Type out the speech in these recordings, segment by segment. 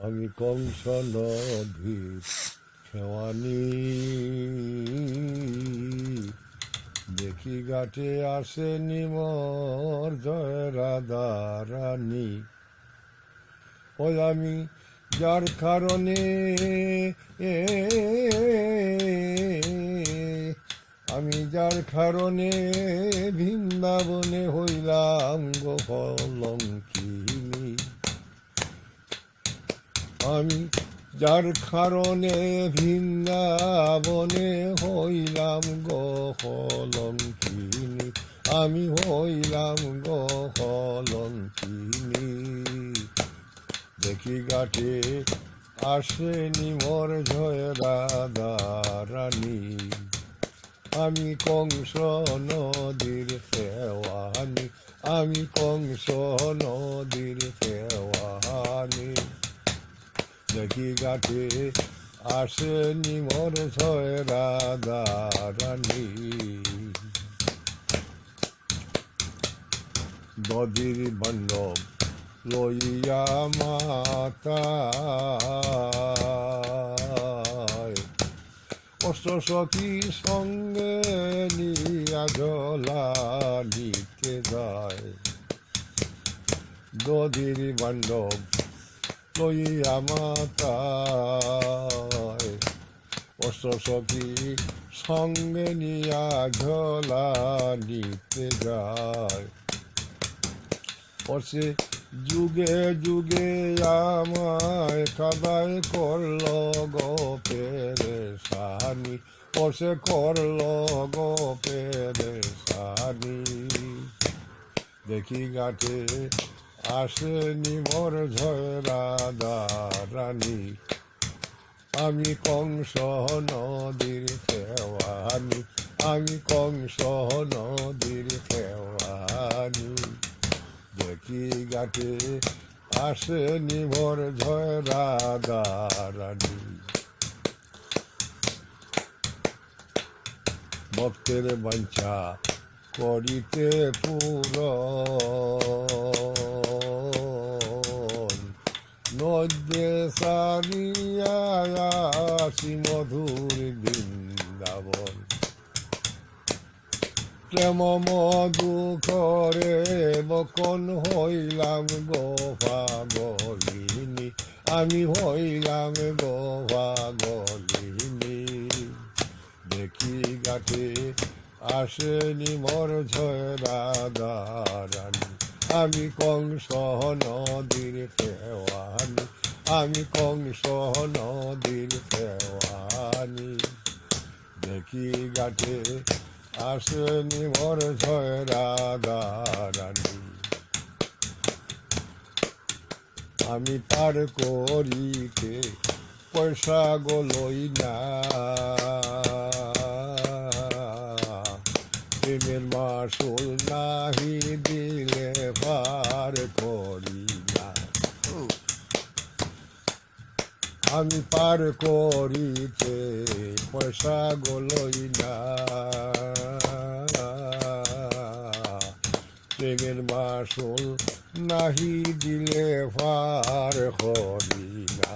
আমি কংস নদীর খেওয়ানি দেখি ঘাটে আসে নিমর জয় রাধা রানী ওই আমি যার কারণে আমি যার কারণে বৃন্দাবনে হইলাম গোহলঙ্কিনী আমি যার কারণে বৃন্দাবনে হইলাম গহলঙ্কিনী আমি হইলাম গহলঙ্কিনী দেখি ঘাটে আসেনি মোর জয় রাধা রানী আমি কংস নদীর ফেওয়ানি আমি কংস নদীর ফেওয়ানি দেখি ঘাটে আসেনি মোর জয় রাধা রানী। নদীর বান্ধব লইয়া মাতা। অষ্ট সখী সঙ্গে নিয়া জলা নিতে যায়। নদীর বান্ধব লইয়া মাতা অষ্ট সখী সঙ্গে নিয়া ঝোলা নিতে যায়। পড়ছে যুগে যুগে আমায় কাদায় করল গো পেরেশানি। পড়ছে করল গো পেরেশানি। দেখি ঘাটে আসেনি মোর ঝয় রাধা রানী আমি কংস নদীর ফেওয়ানি আমি কংস নদীর ফেওয়ানি দেখি ঘাটে আসেনি মোর ঝয় রাধা রানী ভক্তের বাঞ্ছা করিতে পুর আসি মধুর বৃন্দাবন। প্রেম মধু করে বকন হইলাম গোভা গলিনী আমি হইলাম গোভা গলিনী দেখি গাঠে আসেনি মোর ঝয় রাধা রানী আমি কংস নদীর ফেওয়ানি আমি কংস নদীর ফেওয়ানি দেখি গাঠে আসেনি মোর ঝয় রাধা আমি পার করিতে পয়সা গলই না। প্রেমের মাসুল নাহি দিলে পার করি। আমি পার করিতে পয়সা গলই না। প্রেমের মাসুল নাহি দিলে পার করি না।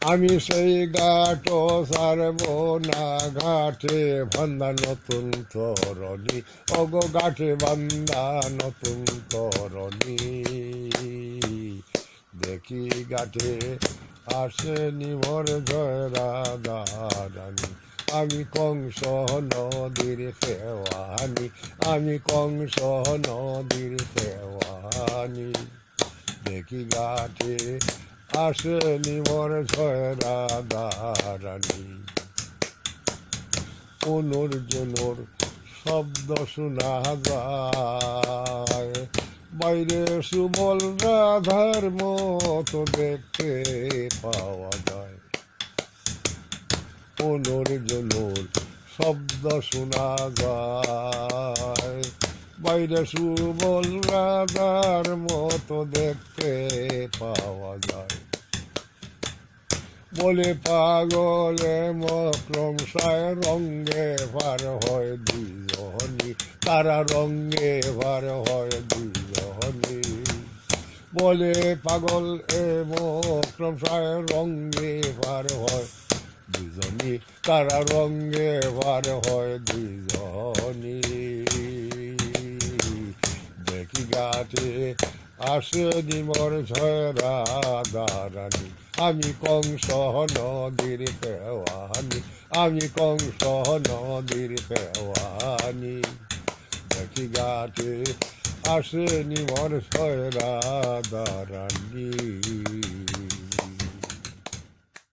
আমি সেই ঘাট সারব না, ঘাটে বান্দা নতুন তরণী। অগ ঘাটে বান্দা নতুন তরণী। দেখি ঘাটে আসেনি মোর জয় রাধা আমি কংস নদীর ফেওয়ানি আমি কংস নদীর ফেওয়ানি দেখি ঘাটে আসেনি মোর ছয় রাধা রানী শব্দ শোনা যায়। বাইরে সুবল রাধার মতো দেখতে পাওয়া যায়। পুনর্জনোর শব্দ শোনা যায়। বাইরে সুবল রাধার মতো দেখতে পাওয়া যায়। বলে পাগলে মক্রম সায় রঙ্গে ভার হয় দুজনি তারা রঙ্গে ভার হয় দুজনি বলে পাগল এ সংসার রঙ্গে পার হয় দুজনী তারা রঙ্গে পার হয় দুজনী দেখি গাছে আসে নিমর ছয়রা দারানি, আমি কংস নদীর পেওয়ানি আমি কংস নদীর পেওয়ানি দেখি গাছে আসে নিমর ছয়রা দারানি